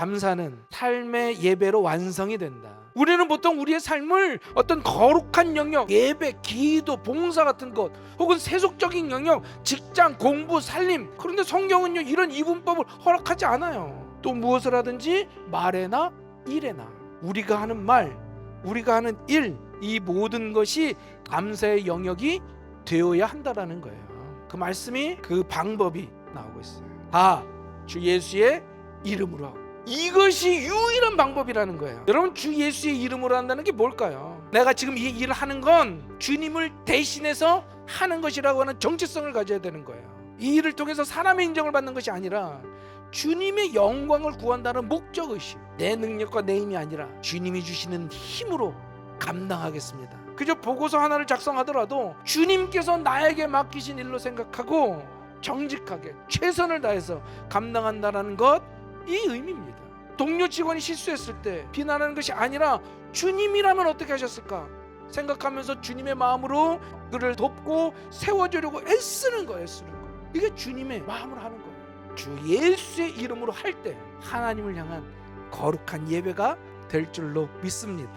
감사는 삶의 예배로 완성이 된다. 우리는 보통 우리의 삶을 어떤 거룩한 영역, 예배, 기도, 봉사 같은 것, 혹은 세속적인 영역, 직장, 공부, 살림. 그런데 성경은요 이런 이분법을 허락하지 않아요. 또 무엇을 하든지 말에나 일에나 우리가 하는 말, 우리가 하는 일, 이 모든 것이 감사의 영역이 되어야 한다라는 거예요. 그 말씀이 그 방법이 나오고 있어요. 다 주 예수의 이름으로 하고. 이것이 유일한 방법이라는 거예요. 여러분 주 예수의 이름으로 한다는 게 뭘까요? 내가 지금 이 일을 하는 건 주님을 대신해서 하는 것이라고 하는 정체성을 가져야 되는 거예요. 이 일을 통해서 사람의 인정을 받는 것이 아니라 주님의 영광을 구한다는 목적 의식. 내 능력과 내 힘이 아니라 주님이 주시는 힘으로 감당하겠습니다. 그저 보고서 하나를 작성하더라도 주님께서 나에게 맡기신 일로 생각하고 정직하게 최선을 다해서 감당한다라는 것 이 의미입니다. 동료 직원이 실수했을 때 비난하는 것이 아니라 주님이라면 어떻게 하셨을까 생각하면서 주님의 마음으로 그를 돕고 세워주려고 애쓰는 거예요. 애쓰는 거. 이게 주님의 마음으로 하는 거예요. 주 예수의 이름으로 할 때 하나님을 향한 거룩한 예배가 될 줄로 믿습니다.